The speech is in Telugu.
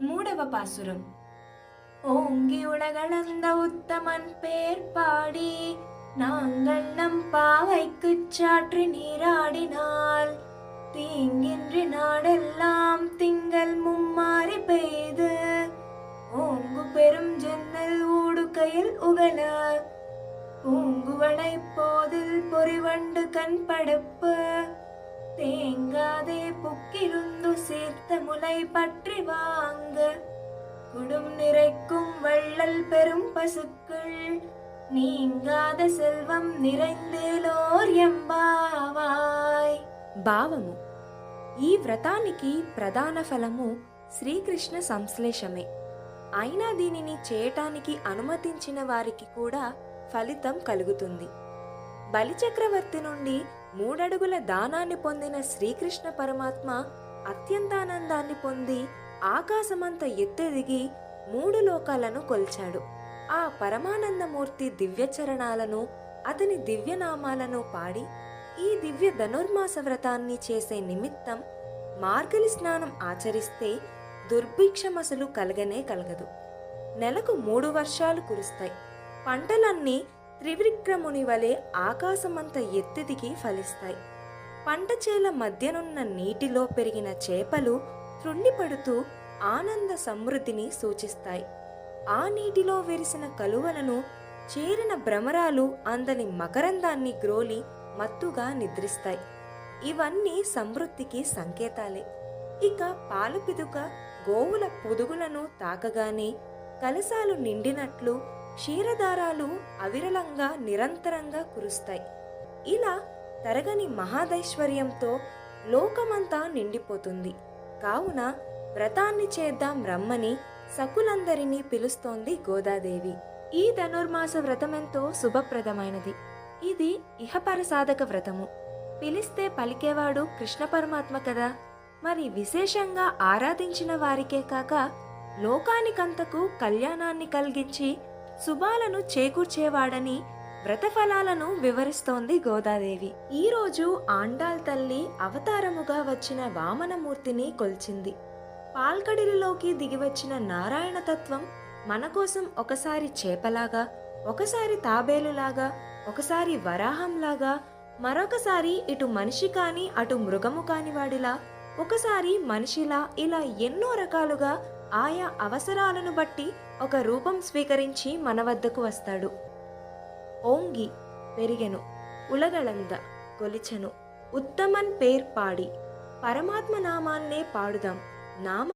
மூடவ பாசுரம் ஓங்கி உலகளந்த உத்தமன் பேர் பாடி நாங்கள் நம் பாவைக்கு சாற்றி நீராடினால் தீங்கின்றி நாடெல்லாம் திங்கள் மும்மாறி பெய்து ஓங்கு பெரும் ஜன்னல் ஊடுகையில் உகல பூங்குவளை போதில் பொறிவண்டு கண் படுப்பு தேங்காதே புக்கிரு சேர்த்த முலை பற்றி வாங்க குடும் நிறைக்கும் வள்ளல் பெரும் பசுக்கள் நீங்காத செல்வம் நிறைந்தேலோர் ఎంబావాయ్. భావము. ఈ వ్రతానికి ప్రధాన ఫలము శ్రీకృష్ణ సంశ్లేషమే. అయినా దీనిని చేయటానికి అనుమతించిన వారికి కూడా ఫలితం కలుగుతుంది. బలిచక్రవర్తి నుండి మూడడుగుల దానాన్ని పొందిన శ్రీకృష్ణ పరమాత్మ అత్యంతానందాన్ని పొంది ఆకాశమంత ఎత్తెదిగి మూడు లోకాలను కొల్చాడు. ఆ పరమానందమూర్తి దివ్యచరణాలను అతని దివ్యనామాలను పాడి ఈ దివ్య ధనుర్మాస వ్రతాన్ని చేసే నిమిత్తం మార్గలి స్నానం ఆచరిస్తే దుర్భిక్షమసలు కలగనే కలగదు. నెలకు మూడు వర్షాలు కురుస్తాయి. పంటలన్నీ త్రివిక్రముని వలె ఆకాశమంత ఎత్తిదికి ఫలిస్తాయి. పంట చేల మధ్యనున్న నీటిలో పెరిగిన చేపలు త్రుండిపడుతూ ఆనంద సమృద్ధిని సూచిస్తాయి. ఆ నీటిలో విరిసిన కలువలను చేరిన భ్రమరాలు అందని మకరందాన్ని గ్రోలి మత్తుగా నిద్రిస్తాయి. ఇవన్నీ సమృద్ధికి సంకేతాలే. ఇక పాలు పిదుక గోవుల పొదుగులను తాకగానే కలశాలు నిండినట్లు క్షీరదారాలు అవిరళంగా నిరంతరంగా కురుస్తాయి. ఇలా తరగని మహాదైశ్వర్యంతో లోకమంతా నిండిపోతుంది. కావున వ్రతాన్ని చేద్దాం రమ్మని సకులందరినీ పిలుస్తోంది గోదాదేవి. ఈ ధనుర్మాస వ్రతమెంతో శుభప్రదమైనది. ఇది ఇహపర సాధక వ్రతము. పిలిస్తే పలికేవాడు కృష్ణ పరమాత్మ కదా. మరి విశేషంగా ఆరాధించిన వారికే కాక లోకానికంతకు కళ్యాణాన్ని కలిగించి శుభాలను చేకూర్చేవాడని వ్రతఫలాలను వివరిస్తోంది గోదాదేవి. ఈరోజు ఆండాల్ తల్లి అవతారముగా వచ్చిన వామనమూర్తిని కొల్చింది. పాల్కడిలిలోకి దిగివచ్చిన నారాయణ తత్వం మన కోసం ఒకసారి చేపలాగా ఒకసారి తాబేలులాగా ఒకసారి వరాహంలాగా మరొకసారి ఇటు మనిషి కాని అటు మృగము కాని వాడిలా ఒకసారి మనిషిలా ఇలా ఎన్నో రకాలుగా ఆయా అవసరాలను బట్టి ఒక రూపం స్వీకరించి మన వద్దకు వస్తాడు. ఓంగి పెరిగెను ఉలగళంద కొలిచెను ఉత్తమన్ పేర్ పాడి పరమాత్మ నామాన్నే పాడుదాం. నామ